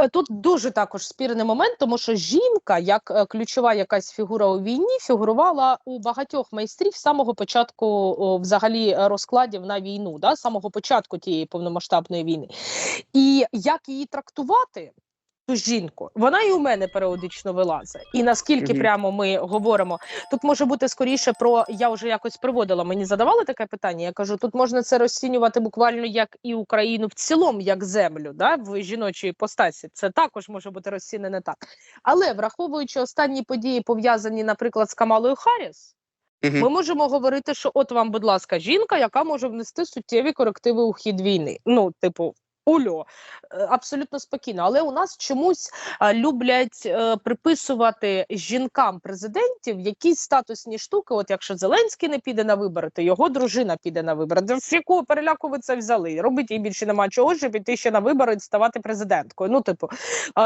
Е, Тут дуже також спірний момент, тому що жінка, як е, ключова якась фігура у війні, фігурувала у багатьох майстрів з самого початку взагалі е, розкладів на війну, да, з самого початку тієї повномасштабної війни. І як її трактувати? Ту жінку, вона і у мене періодично вилазить. І наскільки Мгм. прямо ми говоримо, тут може бути скоріше про я вже якось приводила. Мені задавали таке питання. Я кажу, тут можна це розцінювати буквально як і Україну в цілому, як землю, да, в жіночій постасі. Це також може бути розцінене так. Але враховуючи останні події, пов'язані, наприклад, з Камалою Харріс, Мгм. ми можемо говорити, що от вам, будь ласка, жінка, яка може внести суттєві корективи у хід війни. Ну, типу. Ульо, е, абсолютно спокійно, але у нас чомусь люблять е, приписувати жінкам президентів якісь статусні штуки. От якщо Зеленський не піде на вибори, то його дружина піде на вибори. Де з якого переляку ви це взяли? Робить їй більше нема чого, щоб іти ще на вибори і ставати президенткою. Ну, типу,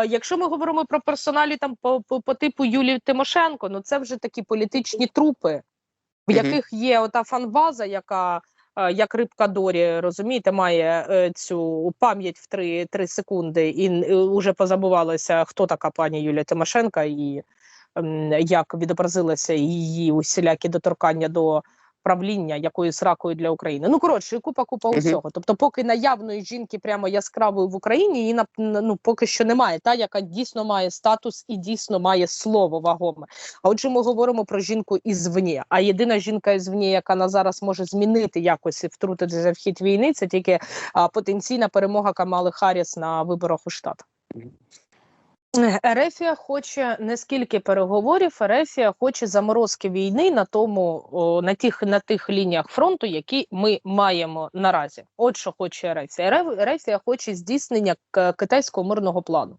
якщо ми говоримо про персоналі там по, по, по типу Юлії Тимошенко, ну це вже такі політичні трупи в яких є ота фанбаза, яка е, як рибка Дорі, розумієте, має е, цю пам'ять в 3, 3 секунди, і вже позабувалося, хто така пані Юлія Тимошенка, і як відобразилися її усілякі доторкання до правління якоюсь ракою для України. Ну коротше, купа купа Мгм. усього. Тобто, поки наявної жінки прямо яскравої в Україні, її ну поки що немає, та яка дійсно має статус і дійсно має слово вагоме. А отже, ми говоримо про жінку ізвні. А єдина жінка ізвні, яка на зараз може змінити якось і втрутитися в хід війни, це тільки а, потенційна перемога Камали Харріс на виборах у Штатах. Ерефія хоче не скільки переговорів, Ерефія хоче заморозки війни на тому, о, на тих на тих лініях фронту, які ми маємо наразі. От що хоче Ерефія. Ереф- Ерефія хоче здійснення китайського мирного плану.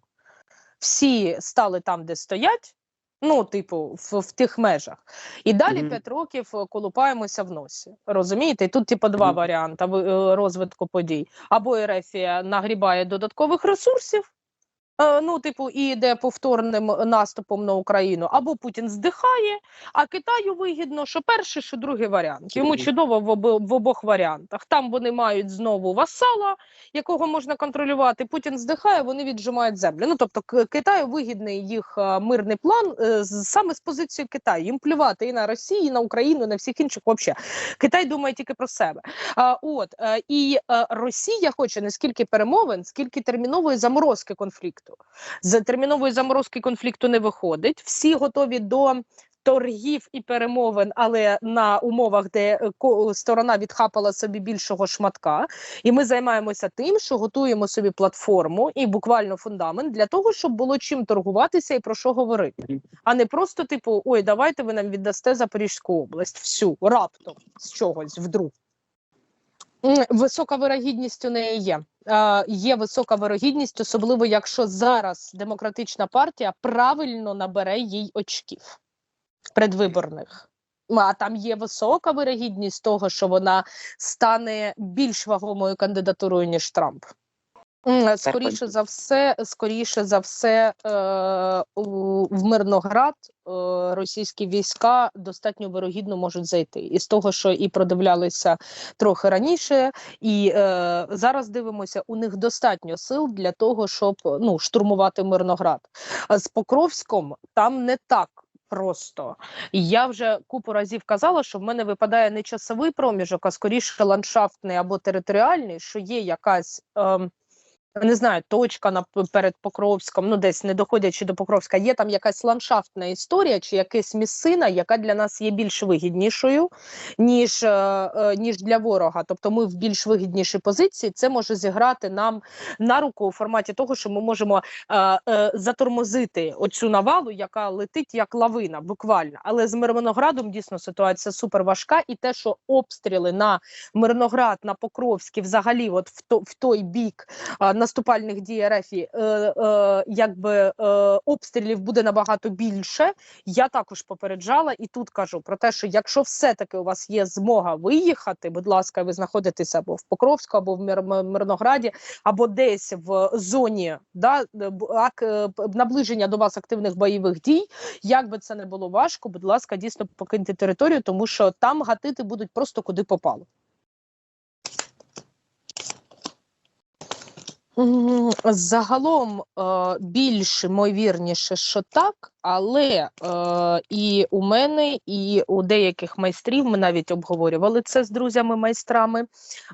Всі стали там, де стоять. Ну, типу, в, в тих межах, і далі Мгм. п'ять років е, колупаємося в носі. Розумієте? І тут, типу, два Мгм. варіанти е, розвитку подій: або Ерефія нагрібає додаткових ресурсів, ну, типу, і йде повторним наступом на Україну, або Путін здихає, а Китаю вигідно, що перший, що другий варіант. Йому чудово в, обо- в обох варіантах. Там вони мають знову васала, якого можна контролювати. Путін здихає, вони віджимають землю. Ну тобто, Китаю вигідний їх е, мирний план е, саме з позиції Китаю. Їм плювати і на Росію, і на Україну, і на всіх інших. Взагалі. Китай думає тільки про себе. А, от е, і е, Росія хоче не скільки перемовин, скільки термінової заморозки конфлікту. З термінової заморозки конфлікту не виходить. Всі готові до торгів і перемовин, але на умовах, де е, сторона відхапала собі більшого шматка. І ми займаємося тим, що готуємо собі платформу і буквально фундамент для того, щоб було чим торгуватися і про що говорити, а не просто типу: ой, давайте ви нам віддасте Запорізьку область, всю раптом з чогось вдруг. Висока вирогідність у неї є. Е, є висока вирогідність, особливо якщо зараз демократична партія правильно набере їй очків предвиборних. А там є висока вирогідність того, що вона стане більш вагомою кандидатурою, ніж Трамп. Скоріше за все, скоріше за все, е, в Мирноград е, російські війська достатньо вирогідно можуть зайти. І з того, що і продивлялися трохи раніше, і е, зараз дивимося, у них достатньо сил для того, щоб ну штурмувати Мирноград. А з Покровськом там не так. Просто я вже купу разів казала, що в мене випадає не часовий проміжок, а скоріше ландшафтний або територіальний, що є якась. ем, не знаю, точка на перед Покровськом, ну десь не доходячи до Покровська, є там якась ландшафтна історія чи якась місцина, яка для нас є більш вигіднішою, ніж, е, е, ніж для ворога. Тобто ми в більш вигіднішій позиції. Це може зіграти нам на руку у форматі того, що ми можемо е, е, затормозити оцю навалу, яка летить як лавина, буквально. Але з Мирноградом дійсно ситуація супер важка, і те, що обстріли на Мирноград, на Покровський, взагалі, от в, то, в той бік а, наступальних дій РФ, е, е, якби е, обстрілів буде набагато більше. Я також попереджала і тут кажу про те, що якщо все-таки у вас є змога виїхати, будь ласка, ви знаходитеся або в Покровську, або в Мир, Мирнограді, або десь в зоні да, е, наближення до вас активних бойових дій. Як би це не було важко, будь ласка, дійсно покиньте територію, тому що там гатити будуть просто куди попало. Загалом е, більш ймовірніше, що так, але е, і у мене, і у деяких майстрів, ми навіть обговорювали це з друзями-майстрами.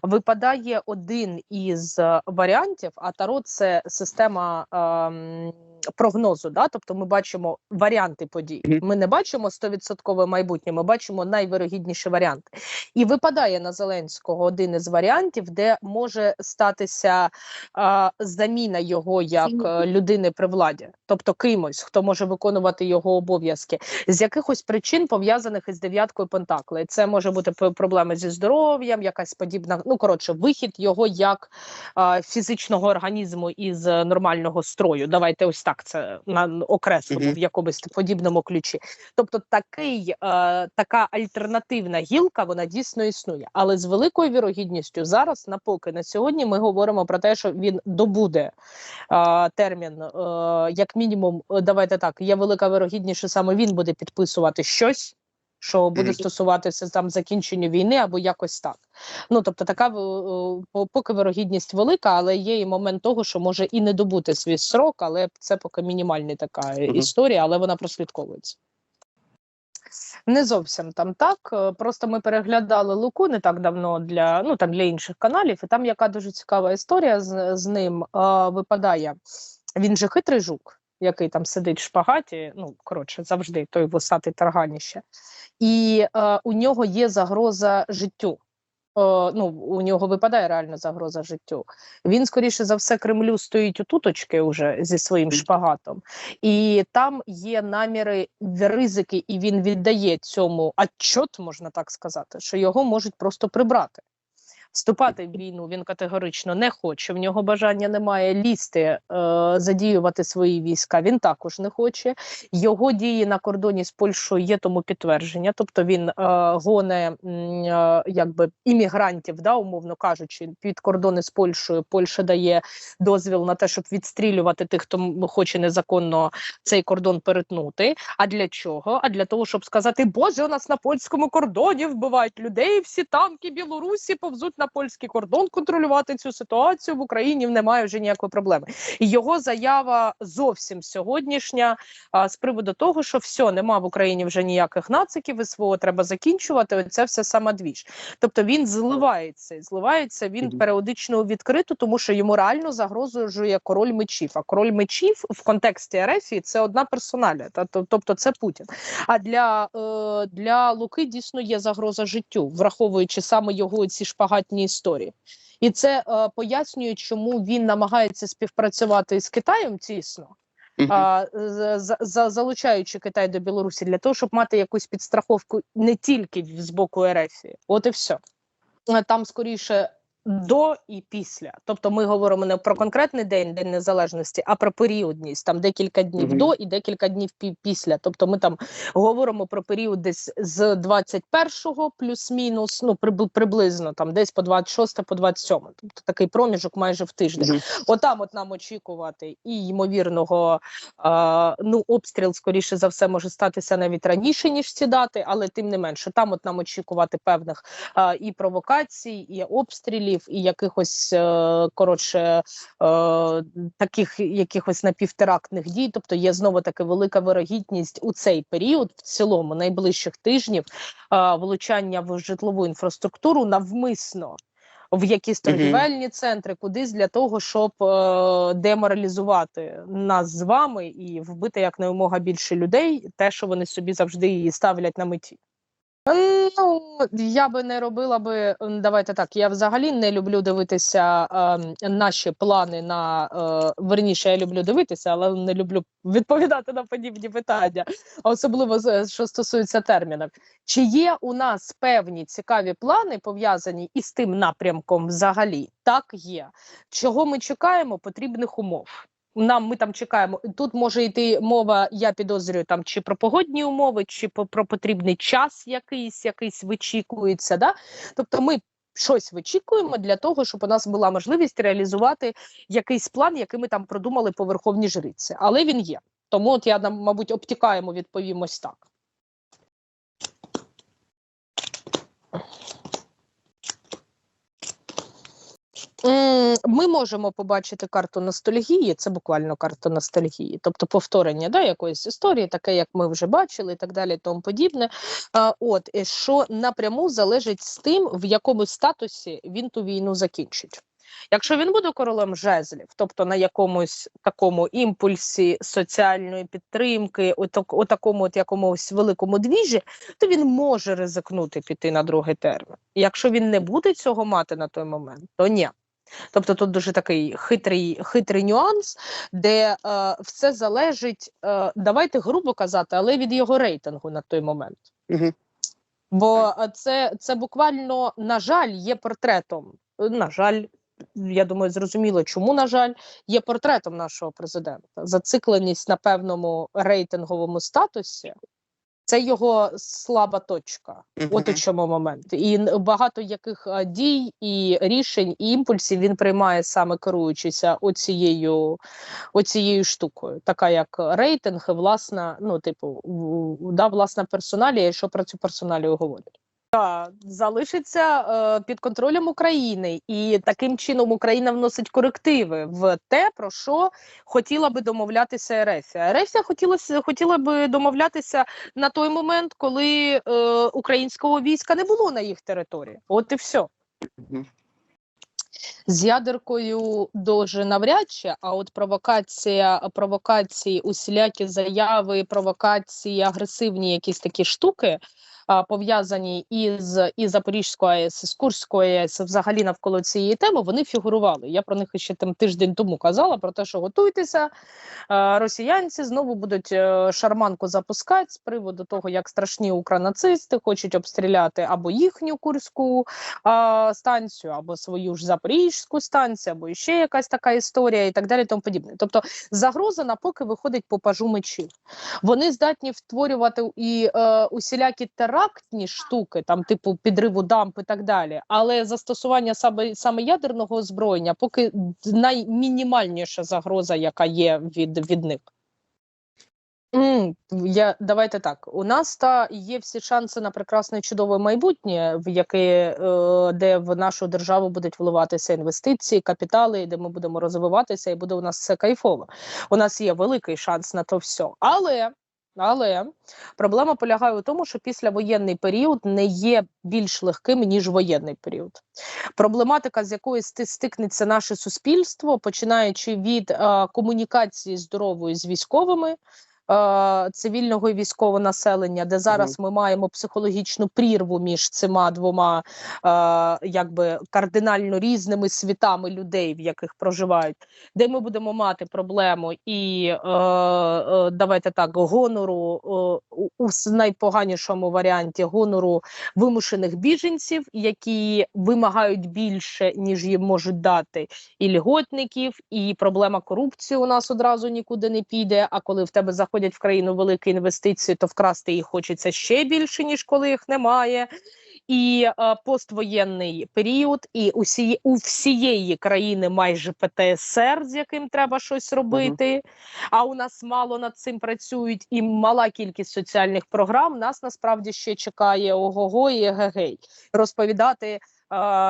Випадає один із е, варіантів, а таро це система ем, прогнозу. Да? Тобто ми бачимо варіанти подій. Ми не бачимо 100% майбутнє, ми бачимо найвирогідніші варіанти. І випадає на Зеленського один із варіантів, де може статися а, заміна його як е, людини при владі, тобто кимось, хто може виконувати його обов'язки з якихось причин пов'язаних із дев'яткою Пентаклей. Це може бути проблеми зі здоров'ям, якась подібна. Ну коротше, вихід його як а, фізичного організму із е, нормального строю. Давайте ось так це на Мгм. в якомусь подібному ключі. Тобто, такий е, така альтернативна гілка вона дійсно існує, але з великою вірогідністю зараз, на поки на сьогодні, ми говоримо про те, що він добуде е, термін, е, як мінімум, е, давайте так. Є велика вірогідність, що саме він буде підписувати щось. Що буде стосуватися там закінчення війни або якось так. Ну тобто, така е, по- поки вирогідність велика, але є і момент того, що може і не добути свій срок, але це поки мінімальна така е, історія, але вона прослідковується. Не зовсім там так. е, Просто ми переглядали Луку не так давно для ну там для інших каналів, і там яка дуже цікава історія з, з ним е, випадає. Він же хитрий жук, який там сидить в шпагаті. Ну коротше, завжди той вусатий тарганіще, і е, у нього є загроза життю. Е, ну, у нього випадає реальна загроза життю. Він, скоріше за все, Кремлю стоїть у туточки уже зі своїм шпагатом, і там є наміри ризики, і він віддає цьому отчот, можна так сказати, що його можуть просто прибрати. Вступати в війну він категорично не хоче. В нього бажання немає лізти, е, задіювати свої війська. Він також не хоче. Його дії на кордоні з Польщею є тому підтвердження. Тобто він е, гоне е, якби іммігрантів, да, умовно кажучи, під кордони з Польщею. Польща дає дозвіл на те, щоб відстрілювати тих, хто хоче незаконно цей кордон перетнути. А для чого? А для того, щоб сказати, Боже, у нас на польському кордоні вбивають людей, всі танки Білорусі повзуть на польський кордон контролювати цю ситуацію в Україні. Немає вже ніякої проблеми. І його заява зовсім сьогоднішня а, з приводу того, що все, нема в Україні вже ніяких нациків, СВО треба закінчувати. Це все самодвіж. Тобто він зливається, і зливається він періодично відкрито, тому що йому реально загрожує король мечів. А король мечів в контексті Ерефії це одна персоналя, та тобто це Путін. А для, е, для Луки дійсно є загроза життю, враховуючи саме його ці шпагатні історії. І це е, пояснює, чому він намагається співпрацювати з Китаєм тісно, а, з- з- за- залучаючи Китай до Білорусі для того, щоб мати якусь підстраховку не тільки з боку РФ. От і все. Е, Там скоріше до і після. Тобто ми говоримо не про конкретний день, День Незалежності, а про періодність, там декілька днів Мгм. до і декілька днів після. Тобто ми там говоримо про період десь з 21-го плюс-мінус, ну приб- приблизно там десь по 26 по 27. Тобто такий проміжок майже в тиждень. Мгм. Отам от нам очікувати і ймовірного а, ну обстріл, скоріше за все, може статися навіть раніше ніж ці дати, але тим не менше, там от нам очікувати певних а, і провокацій, і обстрілів, і якихось е, коротше е, таких якихось напівтерактних дій. Тобто є знову таки велика вирогідність у цей період, в цілому найближчих тижнів, е, влучання в житлову інфраструктуру навмисно. В якісь торгівельні центри, кудись для того, щоб е, деморалізувати нас з вами і вбити як якнаймога більше людей, те, що вони собі завжди і ставлять на меті. Ну, я би не робила би. Давайте так. Я взагалі не люблю дивитися е, наші плани на е, верніше, я люблю дивитися, але не люблю відповідати на подібні питання, особливо з- що стосується термінів. Чи є у нас певні цікаві плани пов'язані із тим напрямком взагалі? Так, є. Чого ми чекаємо? Потрібних умов. Нам ми там чекаємо. Тут може йти мова, я підозрюю, там чи про погодні умови, чи по- про потрібний час якийсь, якийсь вичікується. Да? Тобто ми щось вичікуємо для того, щоб у нас була можливість реалізувати якийсь план, який ми там продумали по верховній жриці. Але він є. Тому от я нам, мабуть, обтікаємо, відповім ось так. Ми можемо побачити карту ностальгії, це буквально карта ностальгії, тобто повторення да, якоїсь історії, таке, як ми вже бачили, і так далі, тому подібне. А, от що напряму залежить з тим, в якому статусі він ту війну закінчить. Якщо він буде королем жезлів, тобто на якомусь такому імпульсі соціальної підтримки, у, у такому от якомусь великому двіжі, то він може ризикнути піти на другий термін. Якщо він не буде цього мати на той момент, то ні. Тобто тут дуже такий хитрий хитрий нюанс, де е, все залежить, е, давайте грубо казати, але від його рейтингу на той момент. Угу. Бо е, це, це буквально, на жаль, є портретом. Е, На жаль, я думаю, зрозуміло, чому, на жаль, є портретом нашого президента. Зацикленість на певному рейтинговому статусі. Це його слаба точка. От у чому момент. І багато яких дій і рішень, і імпульсів він приймає саме керуючися оцією, оцією штукою, така як рейтинг, і власна, ну, типу, да, власна персоналія, і що про цю персоналію говорять. Залишиться е, під контролем України, і таким чином Україна вносить корективи в те, про що хотіла би домовлятися Ерефія. Ерефія хотілося хотіла би домовлятися на той момент, коли е, українського війська не було на їх території. От і все. З ядеркою дуже навряд чи, а от провокація, провокації, усілякі заяви, провокації, агресивні якісь такі штуки. Пов'язані із і Запорізькою АЕС, з Курською АЕС, взагалі навколо цієї теми, вони фігурували. Я про них ще там тиждень тому казала про те, що готуйтеся. Росіянці знову будуть е, шарманку запускати з приводу того, як страшні укранацисти хочуть обстріляти або їхню курську а, станцію, або свою ж запорізьку станцію, або ще якась така історія, і так далі. Тому подібне. Тобто загроза напоки виходить по пажу мечів. Вони здатні втворювати і е, усілякі терактні штуки, там типу підриву дамп і так далі. Але застосування саме, саме ядерного озброєння поки наймінімальніша загроза, яка є від, від них. Я давайте так. У нас та є всі шанси на прекрасне чудове майбутнє, в яке е, де в нашу державу будуть вливатися інвестиції, капітали, де ми будемо розвиватися, і буде у нас все кайфово. У нас є великий шанс на то все. Але але проблема полягає у тому, що післявоєнний період не є більш легким ніж воєнний період. Проблематика, з якою стикнеться наше суспільство, починаючи від е, комунікації здорової з військовими. Е, Цивільного і військового населення, де зараз ми маємо психологічну прірву між цими двома е, якби кардинально різними світами людей, в яких проживають, де ми будемо мати проблему і е, е, давайте так гонору е, у, у найпоганішому варіанті гонору вимушених біженців, які вимагають більше ніж їм можуть дати, і льготників, і проблема корупції у нас одразу нікуди не піде. А коли в тебе заходять в країну великі інвестиції, то вкрасти їх хочеться ще більше ніж коли їх немає. І е, поствоєнний період, і усі, у всієї країни майже ПТСР, з яким треба щось робити. А у нас мало над цим працюють, і мала кількість соціальних програм. Нас насправді ще чекає ого-го і егегей. Розповідати,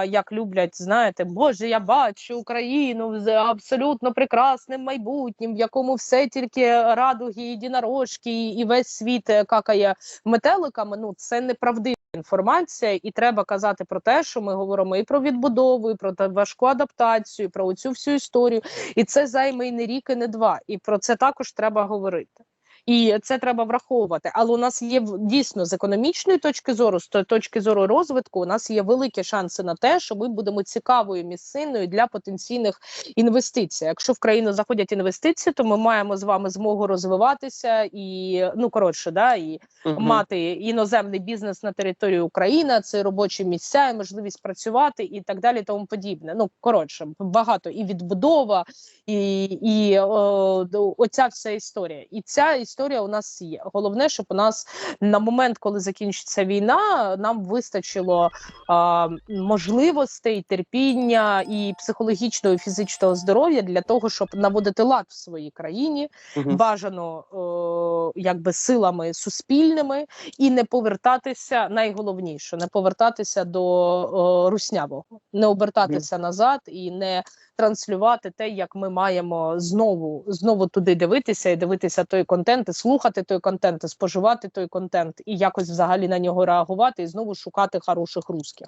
як люблять, знаєте, Боже, я бачу Україну з абсолютно прекрасним майбутнім, в якому все тільки радуги, єдинорожки, і весь світ е, какає метеликами. Ну це неправдива інформація, і треба казати про те, що ми говоримо і про відбудову, і про важку адаптацію, і про цю всю історію. І це займе і не рік, і не два. І про це також треба говорити. І це треба враховувати. Але у нас є дійсно з економічної точки зору, з точки зору розвитку, у нас є великі шанси на те, що ми будемо цікавою місциною для потенційних інвестицій. Якщо в країну заходять інвестиції, то ми маємо з вами змогу розвиватися і ну коротше, да і Мгм. мати іноземний бізнес на території України, це робочі місця, і можливість працювати і так далі, тому подібне. Ну коротше, багато і відбудова, і, і о, оця вся історія. І ця історія. Історія у нас є. Головне, щоб у нас на момент, коли закінчиться війна, нам вистачило а, можливостей, терпіння і психологічного і фізичного здоров'я для того, щоб наводити лад в своїй країні, Мгм. бажано о, якби силами суспільними, і не повертатися найголовніше не повертатися до о, руснявого, не обертатися назад і не транслювати те, як ми маємо знову знову туди дивитися і дивитися той контент, і слухати той контент, і споживати той контент, і якось взагалі на нього реагувати, і знову шукати хороших русських.